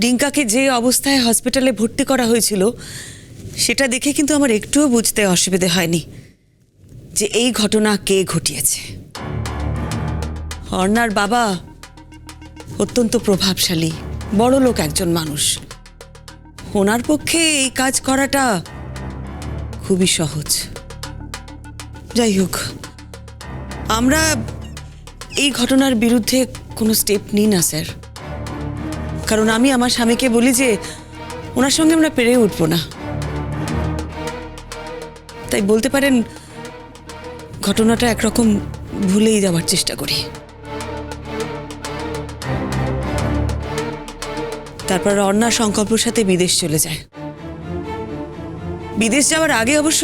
ডিঙ্কাকে যে অবস্থায় হসপিটালে ভর্তি করা হয়েছিল, সেটা দেখে কিন্তু আমার একটুও বুঝতে অসুবিধে হয়নি যে এই ঘটনা কে ঘটিয়েছে। অর্ণার বাবা অত্যন্ত প্রভাবশালী, বড় লোক একজন মানুষ। ওনার পক্ষে এই কাজ করাটা খুবই সহজ। যাই হোক, আমরা এই ঘটনার বিরুদ্ধে কোনো স্টেপ নিই না, স্যার। কারণ আমি আমার স্বামীকে বলি যে, ওনার সঙ্গে আমরা পেরে উঠবো না। তাই বলতে পারেন, ঘটনাটা একরকম ভুলেই যাওয়ার চেষ্টা করি। তারপর অন্যার সংকল্পর সাথে বিদেশ চলে যায়। বিদেশ যাওয়ার আগে অবশ্য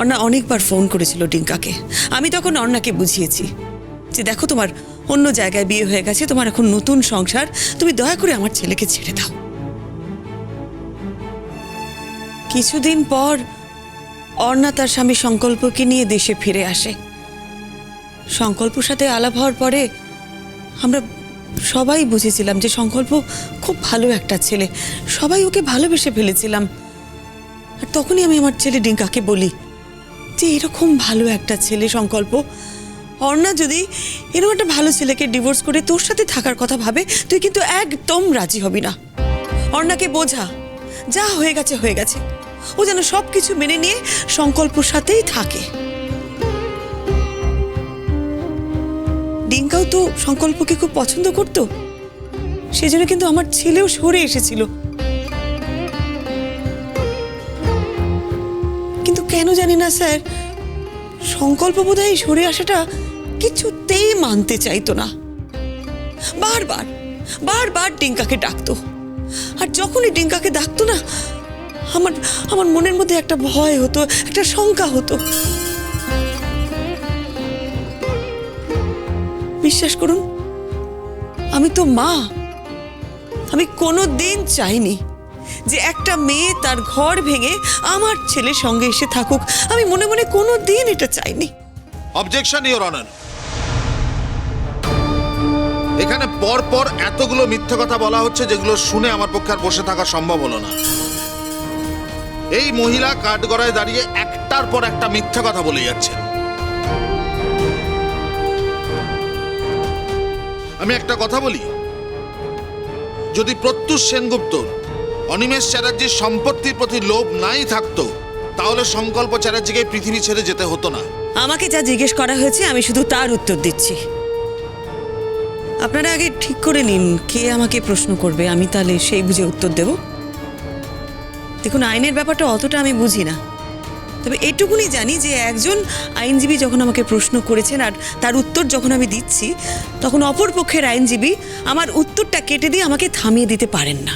অর্ণা অনেকবার ফোন করেছিল ডিঙ্কাকে। আমি তখন অর্ণাকে বুঝিয়েছি যে, দেখো তোমার অন্য জায়গায় বিয়ে হয়ে গেছে, তোমার এখন নতুন সংসার। তুমি দয়া করে আমার ছেলেকে ছেড়ে দাও। কিছুদিন পর অর্ণা তার স্বামী সংকল্পকে নিয়ে দেশে ফিরে আসে। সংকল্পর সাথে আলাপ হওয়ার পরে আমরা সবাই বুঝেছিলাম যে সংকল্প খুব ভালো একটা ছেলে। সবাই ওকে ভালোবেসে ফেলেছিলাম। আর তখনই আমি আমার ছেলে ডিঙ্কাকে বলি যে, এরকম ভালো একটা ছেলে সংকল্প অর্ণা, যদি এরকম একটা ভালো ছেলেকে ডিভোর্স করে তোর সাথে থাকার কথা ভাবে, তুই কিন্তু একদম রাজি হবি না। অর্ণাকে বোঝা, যা হয়ে গেছে হয়ে গেছে। ও যেন সব কিছু মেনে নিয়ে সংকল্পর সাথেই থাকে। ডিঙ্কাও তো সংকল্পকে খুব পছন্দ করতো। সেজন্য কিন্তু আমার ছেলেও সরে এসেছিল। কিন্তু কেন জানি না, স্যার। সংকল্প বোধহয় সরে আসাটা কিছুতেই মানতে চাইতো না। বারবার বারবার ডিঙ্কাকে ডাকতো। আর যখনই ডিঙ্কাকে ডাকতো না, আমার আমার মনের মধ্যে একটা ভয় হতো, একটা শঙ্কা হতো। বিশ্বাস করুন, আমি তো মা। আমি কোনো দিন চাইনি যে একটা মেয়ে তার ঘর ভেঙে আমার ছেলের সঙ্গে এসে থাকুক। আমি মনে মনে কোনো দিন এটা চাইনি। অবজেকশন ইওর অনার এখানে পর পর এতগুলো মিথ্যে কথা বলা হচ্ছে যেগুলো শুনে আমার পক্ষে আর বসে থাকা সম্ভব হলো না। এই মহিলা কাঠগড়ায় দাঁড়িয়ে একটার পর একটা মিথ্যে কথা বলে যাচ্ছেন আমি একটা কথা বলি। যদি প্রত্যুষ সেনগুপ্ত অনিমেষ চ্যাটার্জির সম্পত্তির প্রতি লোভ নাই থাকতো, তাহলে সংকল্প চ্যাটার্জিকে পৃথিবী ছেড়ে যেতে হতো না। আমাকে যা জিজ্ঞেস করা হয়েছে, আমি শুধু তার উত্তর দিচ্ছি। আপনারা আগে ঠিক করে নিন কে আমাকে প্রশ্ন করবে, আমি তাহলে সেই বুঝে উত্তর দেব। দেখুন, আইনের ব্যাপারটা অতটা আমি বুঝি না। তবে এটুকুনি জানি যে একজন আইনজীবী যখন আমাকে প্রশ্ন করেছেন আর তার উত্তর যখন আমি দিচ্ছি, তখন অপর পক্ষের আইনজীবী আমার উত্তরটা কেটে দিয়ে আমাকে থামিয়ে দিতে পারেন না।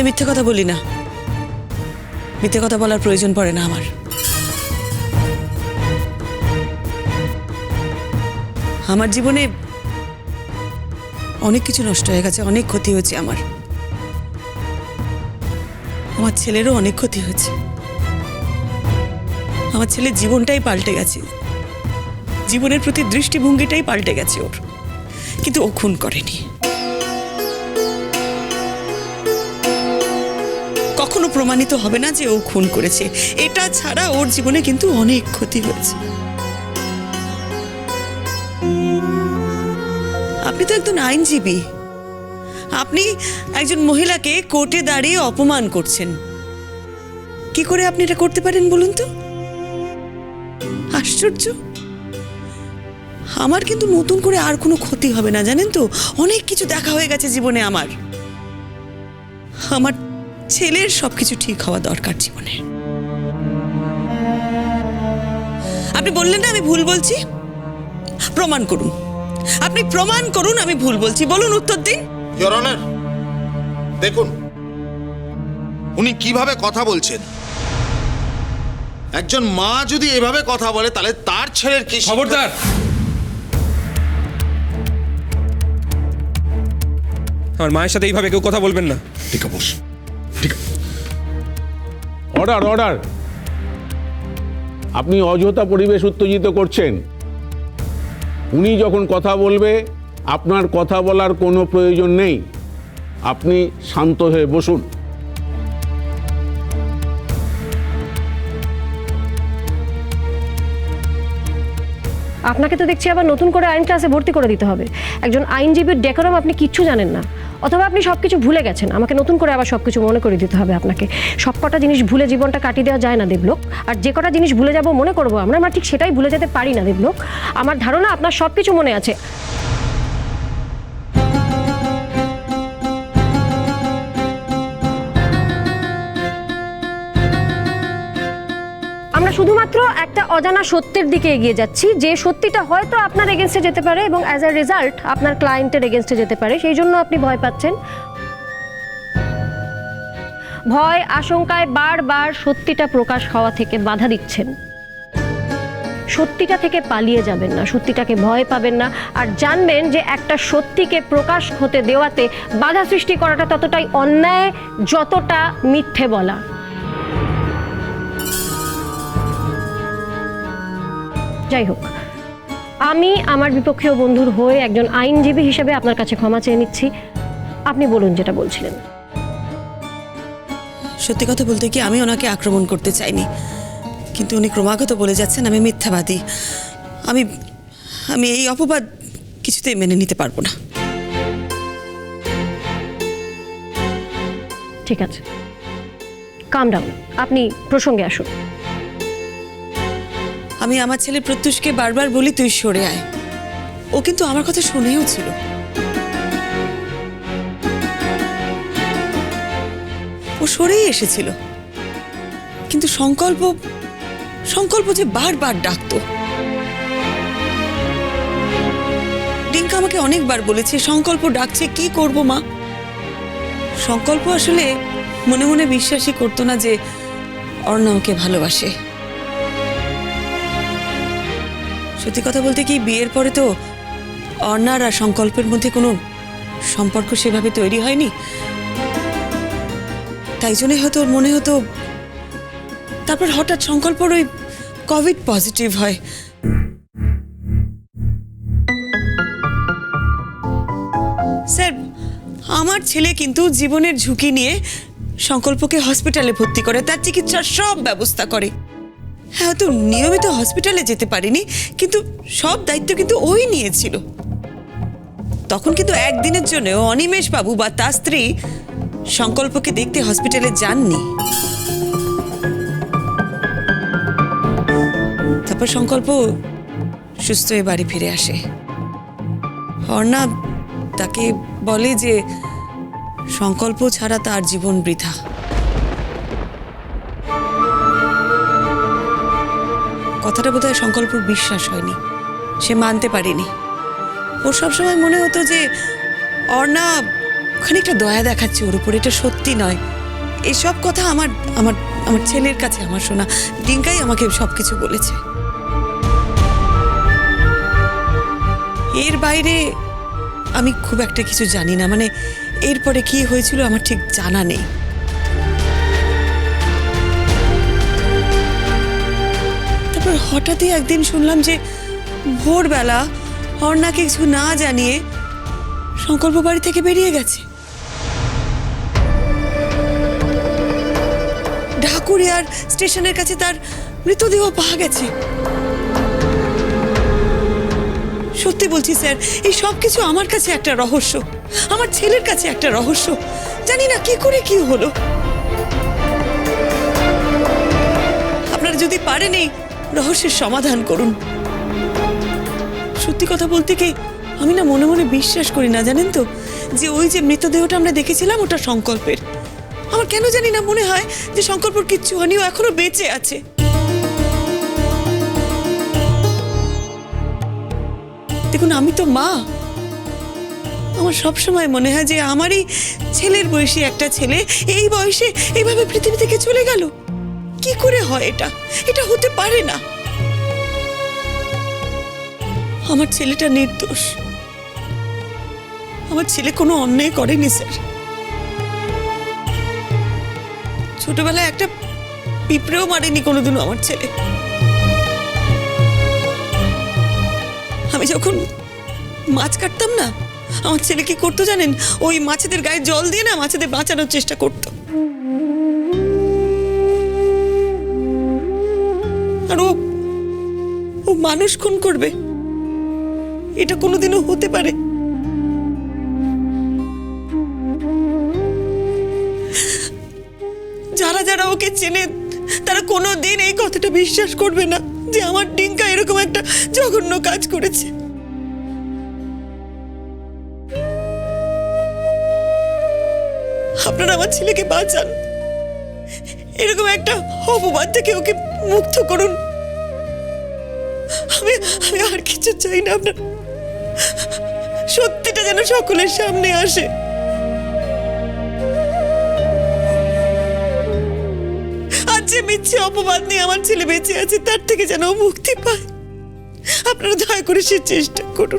আমি মিথ্যে কথা বলি না। মিথ্যে কথা বলার প্রয়োজন পড়ে না আমার। আমার জীবনে অনেক কিছু নষ্ট হয়ে গেছে, অনেক ক্ষতি হয়েছে আমার। আমার ছেলেরও অনেক ক্ষতি হয়েছে। আমার ছেলের জীবনটাই পাল্টে গেছে। জীবনের প্রতি দৃষ্টিভঙ্গিটাই পাল্টে গেছে ওর। কিন্তু ও খুন করেনি। প্রমাণিত হবে না যে ও খুন করেছে। এটা ছাড়া ওর জীবনে কিন্তু অনেক ক্ষতি হয়েছে। আপনি তো একজন আইনজীবী। আপনি একজন মহিলাকে কোর্টে দাঁড়িয়ে অপমান করছেন। কি করে আপনি এটা করতে পারেন বলুন তো? আশ্চর্য। আমার কিন্তু নতুন করে আর কোনো ক্ষতি হবে না, জানেন তো? অনেক কিছু দেখা হয়ে গেছে জীবনে আমার। আমার ছেলের সবকিছু ঠিক হওয়া দরকার জীবনে। আপনি বললেন না আমি ভুল বলছি? প্রমাণ করুন। আপনি প্রমাণ করুন আমি ভুল বলছি। বলুন উত্তর দিন। ইওর অনার দেখুন উনি কীভাবে কথা বলছেন। একজন মা যদি এভাবে কথা বলে তাহলে তার ছেলের কি খবরদার। আমার মায়ের সাথে এইভাবে কেউ কথা বলবেন না। ঠিক আছে ঠিক অর্ডার অর্ডার আপনি অযথা পরিবেশ উত্তেজিত করছেন। উনি যখন কথা বলবে, আপনার কথা বলার কোনো প্রয়োজন নেই। আপনি শান্ত হয়ে বসুন। আপনাকে তো দেখছি আবার নতুন করে আইন ক্লাসে ভর্তি করে দিতে হবে। একজন আইনজীবীর ডেকোরাম আপনি কিচ্ছু জানেন না। অথবা আপনি সব কিছু ভুলে গেছেন, আমাকে নতুন করে আবার সব কিছু মনে করে দিতে হবে আপনাকে। সব কটা জিনিস ভুলে জীবনটা কাটিয়ে দেওয়া যায় না, দেবলোক। আর যে কটা জিনিস ভুলে যাব মনে করব আমরা, আমার ঠিক সেটাই ভুলে যেতে পারি না, দেবলোক। আমার ধারণা আপনার সব কিছু মনে আছে। আমরা শুধুমাত্র একটা অজানা সত্যের দিকে এগিয়ে যাচ্ছি। যে সত্যিটা হয়তো আপনার এগেনস্টে যেতে পারে এবং অ্যাজ আ রেজাল্ট আপনার ক্লায়েন্টের এগেনস্টে যেতে পারে, সেই জন্য আপনি ভয় পাচ্ছেন। ভয়, আশঙ্কায় বারবার সত্যিটা প্রকাশ হওয়া থেকে বাধা দিচ্ছেন। সত্যিটা থেকে পালিয়ে যাবেন না, সত্যিটাকে ভয় পাবেন না। আর জানবেন যে একটা সত্যিকে প্রকাশ হতে দেওয়াতে বাধা সৃষ্টি করাটা ততটাই অন্যায় যতটা মিথ্যে বলা। যাই হোক আমি আমার বিপক্ষীয় বন্ধুর হয়ে একজন আইনজীবী হিসেবে আপনার কাছে ক্ষমা চেয়ে নিচ্ছি। আপনি বলুন যেটা বলছিলেন। সত্যি কথা বলতে কি আমি ওনাকে আক্রমণ করতে চাইনি। কিন্তু উনি ক্রমাগত বলে যাচ্ছেন আমি মিথ্যাবাদী। আমি আমি এই অপবাদ কিছুতেই মেনে নিতে পারব না। ঠিক আছে। কাম ডাউন আপনি প্রসঙ্গে আসুন। আমি আমার ছেলে প্রত্যুষকে বারবার বলি, তুই সরে আয়। ও কিন্তু আমার কথা শুনেও ছিল। ও সরেই এসেছিল। কিন্তু সংকল্প সংকল্প যে বারবার ডাকতো। ডিঙ্কা আমাকে অনেকবার বলেছে, সংকল্প ডাকছে, কি করব মা? সংকল্প আসলে মনে মনে বিশ্বাসই করতো না যে অর্ণা ওকে ভালোবাসে। সত্যি কথা বলতে কি বিয়ের পরে তো অর্ণার আর সংকল্পের মধ্যে কোনো সম্পর্ক সেভাবে তৈরি হয়নি? তাই জন্যই হয়তো মনে হতো তারপর হঠাৎ সংকল্পর ওই কোভিড পজিটিভ হয়। স্যার, আমার ছেলে কিন্তু জীবনের ঝুঁকি নিয়ে সংকল্পকে হসপিটালে ভর্তি করে, তার চিকিৎসার সব ব্যবস্থা করে। হ্যাঁ তো নিয়মিত হসপিটালে যেতে পারিনি, কিন্তু সব দায়িত্ব কিন্তু ওই নিয়েছিল। তখন কিন্তু একদিনের জন্য অনিমেষ বাবু বা তার স্ত্রী সংকল্পকে দেখতে হসপিটালে যাননি। তারপর সংকল্প সুস্থ হয়ে বাড়ি ফিরে আসে। অর্ণা তাকে বলে যে, সংকল্প ছাড়া তার জীবন বৃথা। কথাটা বোধহয় সংকল্পর বিশ্বাস হয়নি। সে মানতে পারেনি। ওর সবসময় মনে হতো যে, অর্ণা, খানিকটা দয়া দেখাচ্ছে ওর উপর, এটা সত্যি নয়। এসব কথা আমার আমার আমার ছেলের কাছে আমার শোনা। ডিঙ্কাই আমাকে সব কিছু বলেছে। এর বাইরে আমি খুব একটা কিছু জানি না। মানে এরপরে কি হয়েছিল আমার ঠিক জানা নেই। তারপর হঠাৎই একদিন শুনলাম যে ভোরবেলা অর্ণাকে কিছু না জানিয়ে সংকল্প বাড়ি থেকে বেরিয়ে গেছে। ঢাকুরিয়ার স্টেশনের কাছে তার মৃতদেহ পাওয়া গেছে। সত্যি বলছি, স্যার, এই সব কিছু আমার কাছে একটা রহস্য। আমার ছেলের কাছে একটা রহস্য। জানি না কি করে কি হলো। আপনারা যদি পারেন এই রহস্যের সমাধান করুন। সত্যি কথা বলতে কি, আমি না মনে মনে বিশ্বাস করি না, জানেন তো? যে ওই যে মৃতদেহটা আমরা দেখেছিলাম, ওটা সংকল্পের। আমার কেন জানি না মনে হয় যে সংকল্পর কিচ্ছু হয়নি ও এখনও বেঁচে আছে। দেখুন, আমি তো মা। আমার সব সময় মনে হয় যে আমারই ছেলের বয়সী একটা ছেলে এই বয়সে এইভাবে পৃথিবী থেকে চলে গেল। কি করে হয় এটা? এটা হতে পারে না। আমার ছেলেটা নির্দোষ। আমার ছেলে কোনো অন্যায় করেনি, স্যার। ছোটবেলায় একটা পিঁপড়েও মারেনি কোনোদিনও আমার ছেলে। আমি যখন মাছ কাটতাম না, আমার ছেলে কি করতো জানেন? ওই মাছেদের গায়ে জল দিয়ে না মাছেদের বাঁচানোর চেষ্টা করতো। আর ও ও মানুষ খুন করবে। এটা কোনোদিনও হতে পারে। যারা যারা ওকে চেনে, তারা কোনো দিন এই কথাটা বিশ্বাস করবে না যে আমার ডিঙ্কা এরকম একটা জঘন্য কাজ করেছে। আপনারা আমার ছেলেকে বাঁচান। এরকম একটা অপবাদ থেকে ওকে মুক্ত করুন। আমি আমি আর কিছু চাই না আপনার। সত্যিটা যেন সকলের সামনে আসে। যে মিথ্যে অপবাদ নিয়ে আমার ছেলে বেঁচে আছে, তার থেকে যেন মুক্তি পায়। আপনারা দয়া করে সে চেষ্টা করুন।